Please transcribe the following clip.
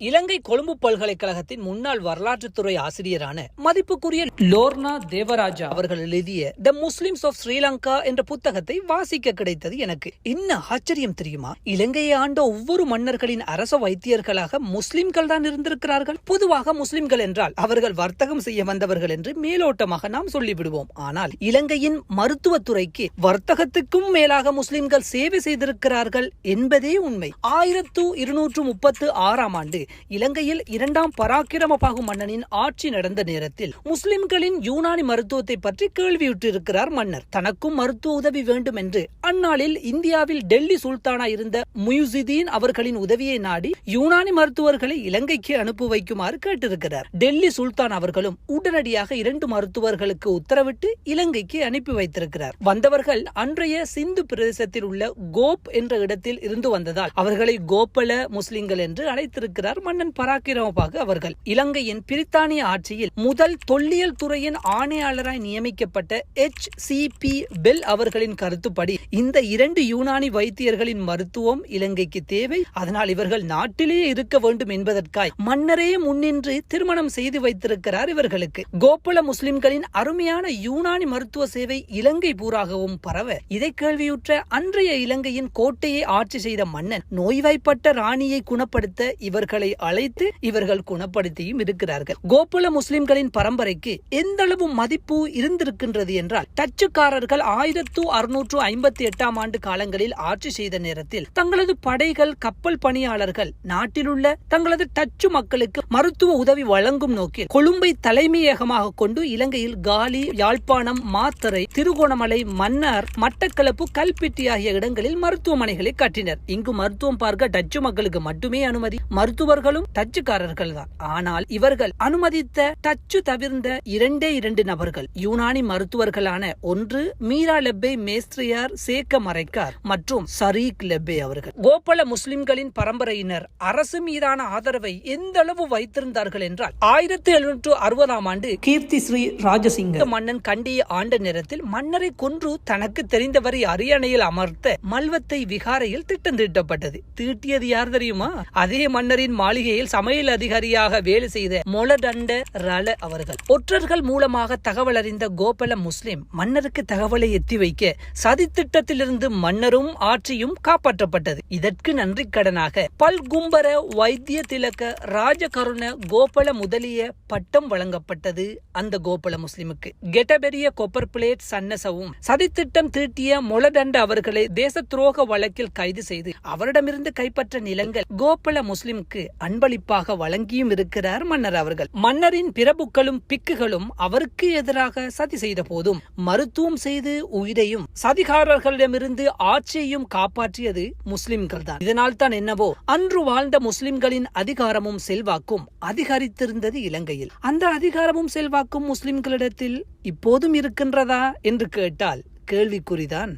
இலங்கை கொழும்பு பல்கலைக்கழகத்தின் முன்னாள் வரலாற்றுத்துறை ஆசிரியரான மதிப்புக்குரிய லோர்னா தேவராஜா அவர்கள் எழுதிய த முஸ்லிம்ஸ் ஆஃப் ஸ்ரீலங்கா என்ற புத்தகத்தை வாசிக்க கிடைத்தது எனக்கு. என்ன ஆச்சரியம் தெரியுமா? இலங்கையை ஆண்ட ஒவ்வொரு மன்னர்களின் அரச வைத்தியர்களாக முஸ்லிம்கள் தான் இருந்திருக்கிறார்கள். பொதுவாக முஸ்லிம்கள் என்றால் அவர்கள் வர்த்தகம் செய்ய வந்தவர்கள் என்று மேலோட்டமாக நாம் சொல்லிவிடுவோம். ஆனால் இலங்கையின் மருத்துவத்துறைக்கு வர்த்தகத்துக்கும் மேலாக முஸ்லிம்கள் சேவை செய்திருக்கிறார்கள் என்பதே உண்மை. ஆயிரத்து இருநூற்று முப்பத்து ஆறாம் ஆண்டு இலங்கையில் இரண்டாம் பராக்கிரமபாகு மன்னனின் ஆட்சி நடந்த நேரத்தில் முஸ்லிம்களின் யூனானி மருத்துவத்தை பற்றி கேள்வியுற்றிருக்கிறார் மன்னர். தனக்கும் மருத்துவ உதவி வேண்டும் என்று அந்நாளில் இந்தியாவில் டெல்லி சுல்தானா இருந்த முயுசிதீன் அவர்களின் உதவியை நாடி யூனானி மருத்துவர்களை இலங்கைக்கு அனுப்பி வைக்குமாறு கேட்டிருக்கிறார். டெல்லி சுல்தான் அவர்களும் உடனடியாக இரண்டு மருத்துவர்களுக்கு உத்தரவிட்டு இலங்கைக்கு அனுப்பி வைத்திருக்கிறார். வந்தவர்கள் அன்றைய சிந்து பிரதேசத்தில் உள்ள கோப் என்ற இடத்தில் இருந்து வந்ததால் அவர்களை கோப்பல முஸ்லிம்கள் என்று அழைத்திருக்கிறார் மன்னன் பராக்கிரமபாகு அவர்கள். இலங்கையின் பிரித்தானிய ஆட்சியில் முதல் தொல்லியல் துறையின் ஆணையாளராய் நியமிக்கப்பட்ட எச். சி. பி. பெல் அவர்களின் கருத்துப்படி இந்த இரண்டு யூனானி வைத்தியர்களின் மருத்துவம் இலங்கைக்கு தேவை. அதனால் இவர்கள் நாட்டிலேயே இருக்க வேண்டும் என்பதற்காய் மன்னரே முன்னின்று திருமணம் செய்து வைத்திருக்கிறார் இவர்களுக்கு. கோபல முஸ்லிம்களின் அருமையான யூனானி மருத்துவ சேவை இலங்கை பூராகவும் பரவ. இதை கேள்வியுற்ற அன்றைய இலங்கையின் கோட்டையை ஆட்சி செய்த மன்னன் நோய்வாய்ப்பட்ட ராணியை குணப்படுத்த இவர்களை அழைத்து இவர்கள் குணப்படுத்தியும் இருக்கிறார்கள். கோகுல முஸ்லிம்களின் பரம்பரைக்கு எந்த அளவு மதிப்பு இருந்திருக்கின்றது என்றால் டச்சுக்காரர்கள் ஆயிரத்து அறுநூற்று ஐம்பத்தி எட்டாம் ஆண்டு காலங்களில் ஆட்சி செய்த நேரத்தில் தங்களது படைகள் கப்பல் பணியாளர்கள் நாட்டிலுள்ள தங்களது டச்சு மக்களுக்கு மருத்துவ உதவி வழங்கும் நோக்கில் கொழும்பை தலைமையகமாக கொண்டு இலங்கையில் காலி யாழ்ப்பாணம் மாத்தரை திருகோணமலை மன்னார் மட்டக்களப்பு கல்பிட்டி ஆகிய இடங்களில் மருத்துவமனைகளை கட்டினர். இங்கு மருத்துவம் பார்க்க டச்சு மக்களுக்கு மட்டுமே அனுமதி மருத்துவர் அவர்களும் டச்சுக்காரர்கள் தான். ஆனால் இவர்கள் அனுமதித்த டச்சு தவிர்ந்த இரண்டே இரண்டு நபர்கள் யூனானி மருத்துவர்களான ஒன்று மீரா லெப்பே மேஸ்திரியார் சேக்க மறைக்கார் மற்றும் சரீக் லெப்பே அவர்கள். கோபல முஸ்லிம்களின் பரம்பரையினர் அரசு மீதான ஆதரவை எந்த அளவு வைத்திருந்தார்கள் என்றால் ஆயிரத்தி எழுநூற்று அறுபதாம் ஆண்டு கீர்த்தி ஸ்ரீ ராஜசிங்க மன்னன் கண்டியை ஆண்ட நேரத்தில் மன்னரை கொன்று தனக்கு தெரிந்தவரை அரியணையில் அமர்த்த மல்வத்தை விகாரையில் திட்டம் தீட்டப்பட்டது தீட்டியது யார் தெரியுமா? அதே மன்னரின் மாளிகையில் சமையல் அதிகாரியாக வேலை செய்த மொலடண்ட ரல அவர்கள். ஒற்றர்கள் மூலமாக தகவல் அறிந்த கோபல முஸ்லிம் மன்னருக்கு தகவலை எத்தி வைக்க சதி திட்டத்திலிருந்து மன்னரும் ஆட்சியும் காப்பாற்றப்பட்டது. இதற்கு நன்றி கடனாக பல்கும்பர வைத்திய திலக்க ராஜகருண கோபல முதலிய பட்டம் வழங்கப்பட்டது அந்த கோபல முஸ்லிமுக்கு. கெட்டபெரிய கொப்பர் பிளேட் சன்னசவும் சதித்திட்டம் தீட்டிய மொளடண்ட அவர்களை தேச துரோக வழக்கில் கைது செய்து அவரிடமிருந்து கைப்பற்ற நிலங்கள் கோபல முஸ்லிமுக்கு அன்பளிப்பாக வழங்கியும் இருக்கிறார் மன்னர் அவர்கள். மன்னரின் பிரபுக்களும் பிக்குகளும் அவருக்கு எதிராக சதி செய்த போதும் மருத்துவம் செய்து உயிரையும் சதிகாரர்களிடமிருந்து ஆட்சியையும் காப்பாற்றியது முஸ்லிம்கள் தான் இதனால் தான் என்னவோ அன்று வாழ்ந்த முஸ்லிம்களின் அதிகாரமும் செல்வாக்கும் அதிகரித்திருந்தது இலங்கையில். அந்த அதிகாரமும் செல்வாக்கும் முஸ்லிம்களிடத்தில் இப்போதும் இருக்கின்றதா என்று கேட்டால் கேள்விக்குறிதான்.